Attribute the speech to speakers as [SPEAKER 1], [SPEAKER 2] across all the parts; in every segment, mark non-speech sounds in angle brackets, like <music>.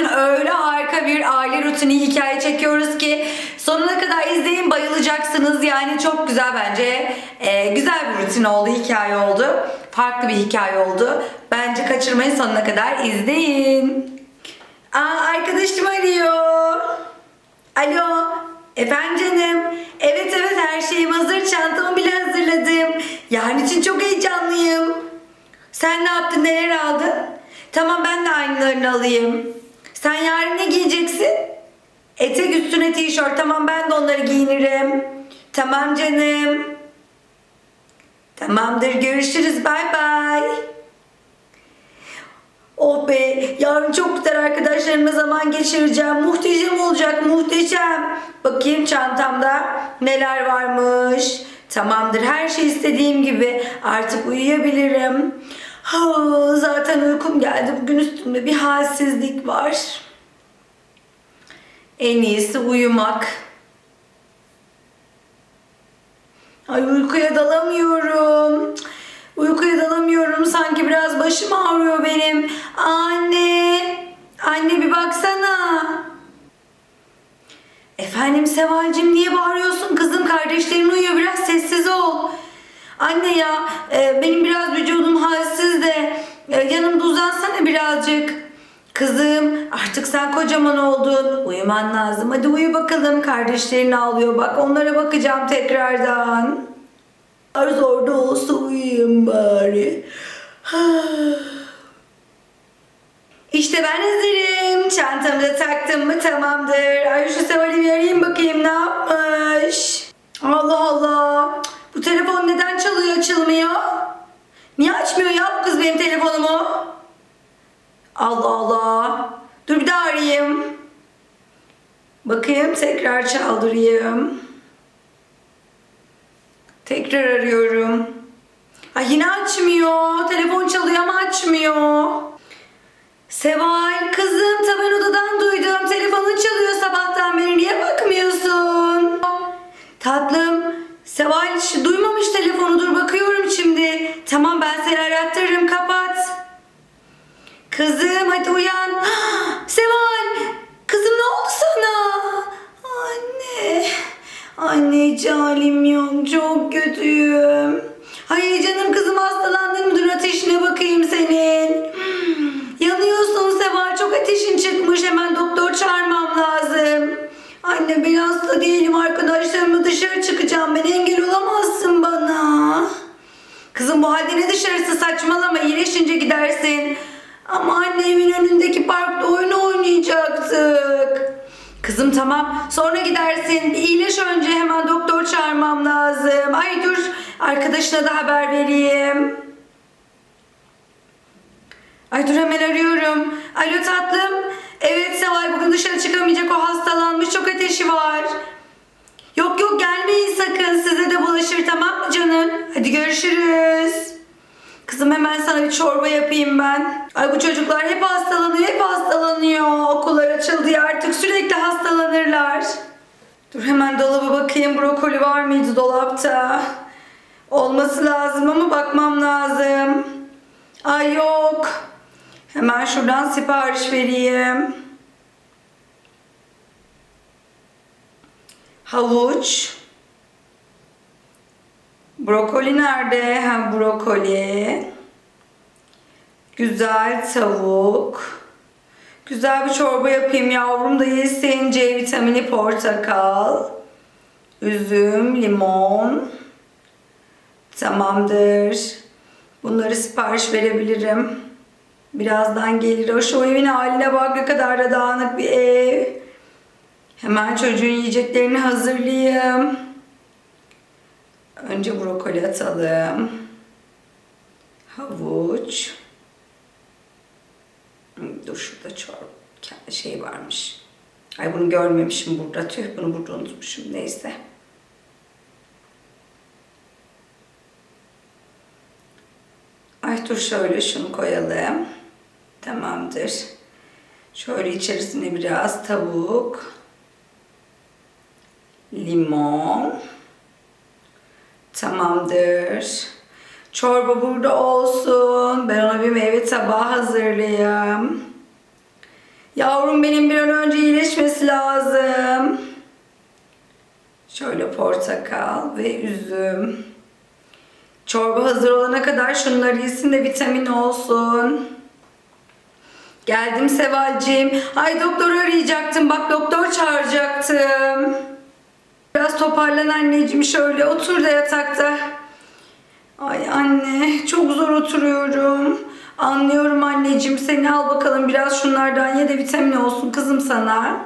[SPEAKER 1] bugün öyle harika bir aile rutini hikaye çekiyoruz ki sonuna kadar izleyin bayılacaksınız. Yani çok güzel bence. Ee, güzel bir rutin oldu, hikaye oldu. Farklı bir hikaye oldu. Bence kaçırmayın sonuna kadar izleyin. Aa arkadaşım arıyor. Alo. Efendim. Evet evet her şeyim hazır. Çantamı bile hazırladım. Yarın için çok heyecanlıyım. Sen ne yaptın? Neler aldın? Tamam ben de aynılarını alayım. Sen yarın ne giyeceksin? Etek üstüne tişört. Tamam ben de onları giyinirim. Tamam canım. Tamamdır görüşürüz. Bay bay. Oh be yarın çok güzel arkadaşlarımla zaman geçireceğim. Muhteşem olacak muhteşem. Bakayım çantamda neler varmış. Tamamdır her şey istediğim gibi. Artık uyuyabilirim. Zaten uykum geldi. Bugün üstümde bir halsizlik var. En iyisi uyumak. Ay uykuya dalamıyorum. Uykuya dalamıyorum. Sanki biraz başım ağrıyor benim. Anne. Anne bir baksana. Efendim Sevalcim niye bağırıyorsun kızım? Kardeşlerin uyuyor. Biraz sessiz ol. Anne ya e, benim biraz vücudum halsiz de e, yanımda uzansana birazcık. Kızım artık sen kocaman oldun. Uyuman lazım. Hadi uyu bakalım. Kardeşlerin ağlıyor bak. Onlara bakacağım tekrardan. Arz orada olsa uyuyayım bari. <sighs> İşte ben hazırım. Çantamı da taktım mı tamamdır. Ay şu Seval'i bir arayayım bakayım ne yapmış. Allah Allah. Telefon neden çalıyor açılmıyor? Niye açmıyor ya bu kız benim telefonumu? Allah Allah. Dur bir daha arayayım. Bakayım tekrar çaldırayım. Tekrar arıyorum. Ay yine açmıyor. Telefon çalıyor ama açmıyor. Seval Kızım hadi uyan. <gasps> Seval kızım ne oldu sana? Anne. Anneciğim halim yok. Çok kötüyüm. Hayır canım kızım hastalandın mı? Dur ateşine bakayım senin. Yanıyorsun Seval. Çok ateşin çıkmış. Hemen doktor çağırmam lazım. Anne ben hasta değilim. Arkadaşlarımla dışarı çıkacağım. Ben engel olamazsın bana. Kızım bu halde ne dışarısı saçmalama. İyileşince gidersin. Ama anne evin önündeki parkta oyun oynayacaktık. Kızım tamam. Sonra gidersin. İyileş önce hemen doktor çağırmam lazım. Ay dur. Arkadaşına da haber vereyim. Ay dur hemen arıyorum. Alo tatlım. Evet Seval bugün dışarı çıkamayacak o hastalanmış. Çok ateşi var. Yok yok gelmeyin sakın. Size de bulaşır tamam mı canım? Hadi görüşürüz. Kızım hemen sana bir çorba yapayım ben. Ay bu çocuklar hep hastalanıyor, hep hastalanıyor. Okullar açıldı ya artık sürekli hastalanırlar. Dur hemen dolaba bakayım brokoli var mıydı dolapta? Olması lazım ama bakmam lazım. Ay yok. Hemen şuradan sipariş vereyim. Havuç. Brokoli nerede? Ha brokoli. Güzel tavuk. Güzel bir çorba yapayım yavrum da yesin. C vitamini portakal. Üzüm, limon. Tamamdır. Bunları sipariş verebilirim. Birazdan gelir. O şu evin haline bak ne kadar da dağınık bir ev. Hemen çocuğun yiyeceklerini hazırlayayım. Önce brokoli atalım. Havuç. Dur şurada çorba şey varmış. Ay bunu görmemişim burada. Tüh bunu burada unutmuşum. Neyse. Ay dur şöyle şunu koyalım. Tamamdır. Şöyle içerisine biraz tavuk. Limon. Tamamdır. Çorba burada olsun. Ben ona bir meyve tabağı hazırlayayım. Yavrum benim bir an önce iyileşmesi lazım. Şöyle portakal ve üzüm. Çorba hazır olana kadar şunları yesin de vitamin olsun. Geldim Sevalciğim. Ay doktoru arayacaktım. Bak doktor çağıracaktım. Biraz toparlan anneciğim şöyle otur da yatakta. Ay anne çok zor oturuyorum. Anlıyorum anneciğim seni al bakalım biraz şunlardan ye de vitamin olsun kızım sana.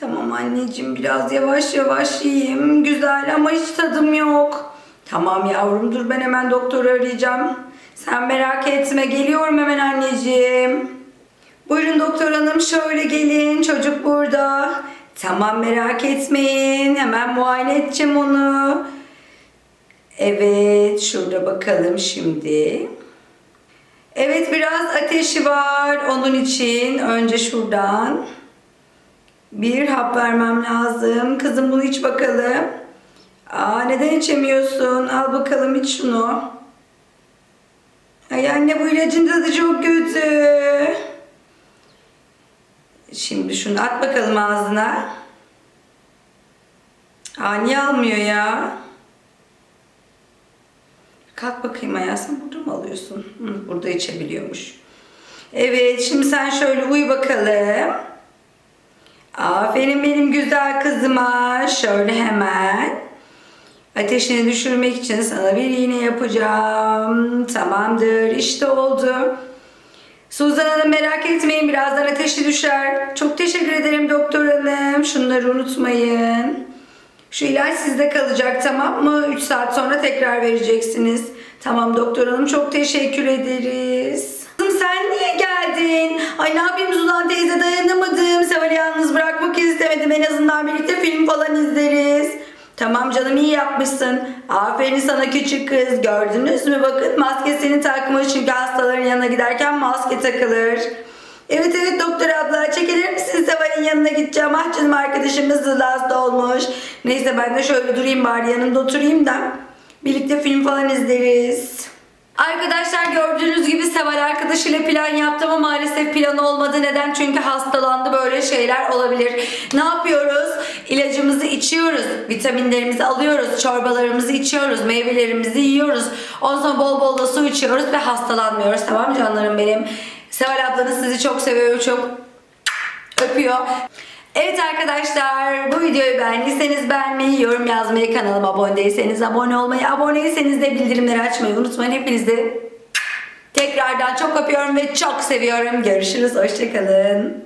[SPEAKER 1] Tamam anneciğim biraz yavaş yavaş yiyeyim. Güzel ama hiç tadım yok. Tamam yavrum dur ben hemen doktoru arayacağım. Sen merak etme geliyorum hemen anneciğim. Buyurun doktor hanım şöyle gelin çocuk burada. Tamam merak etmeyin hemen muayene edeceğim onu. Evet şurada bakalım şimdi. Evet biraz ateşi var onun için önce şuradan bir hap vermem lazım. Kızım bunu iç bakalım. Aa neden içemiyorsun? Al bakalım iç şunu. Ay anne bu ilacın tadı çok kötü. Şimdi şunu at bakalım ağzına. Aa niye almıyor ya? Kalk bakayım ayağa burada mı alıyorsun? Hı, burada içebiliyormuş. Evet şimdi sen şöyle uyu bakalım. Aferin benim güzel kızıma. Şöyle hemen. Ateşini düşürmek için sana bir iğne yapacağım. Tamamdır. işte oldu. Suzan Hanım merak etmeyin. Birazdan ateşi düşer. Çok teşekkür ederim doktor hanım. Şunları unutmayın. Şu ilaç sizde kalacak tamam mı? 3 saat sonra tekrar vereceksiniz. Tamam doktor hanım çok teşekkür ederiz. Kızım sen niye geldin? Ay ne yapayım Suzan teyze dayanamadım. Seval'i yalnız bırakmak istemedim. En azından birlikte film falan. Tamam canım iyi yapmışsın. Aferin sana küçük kız. Gördünüz mü bakın maskesini takmış. Çünkü hastaların yanına giderken maske takılır. Evet evet doktor abla çekilir misin Seval'in yanına gideceğim. Ah canım arkadaşımız da hasta olmuş. Neyse ben de şöyle durayım bari yanında oturayım da. Birlikte film falan izleriz. Arkadaşlar gördüğünüz gibi Seval arkadaşıyla plan yaptım ama maalesef plan olmadı. Neden? Çünkü hastalandı böyle şeyler olabilir. Ne yapıyoruz? İlacımızı içiyoruz. Vitaminlerimizi alıyoruz. Çorbalarımızı içiyoruz. Meyvelerimizi yiyoruz. Ondan sonra bol bol da su içiyoruz ve hastalanmıyoruz. Tamam canlarım benim? Seval ablanız sizi çok seviyor. Çok öpüyor. Evet arkadaşlar bu videoyu beğendiyseniz beğenmeyi, yorum yazmayı, kanalıma abone değilseniz abone olmayı, aboneyseniz de bildirimleri açmayı unutmayın. Hepinizi tekrardan çok öpüyorum ve çok seviyorum. Görüşürüz. Hoşçakalın.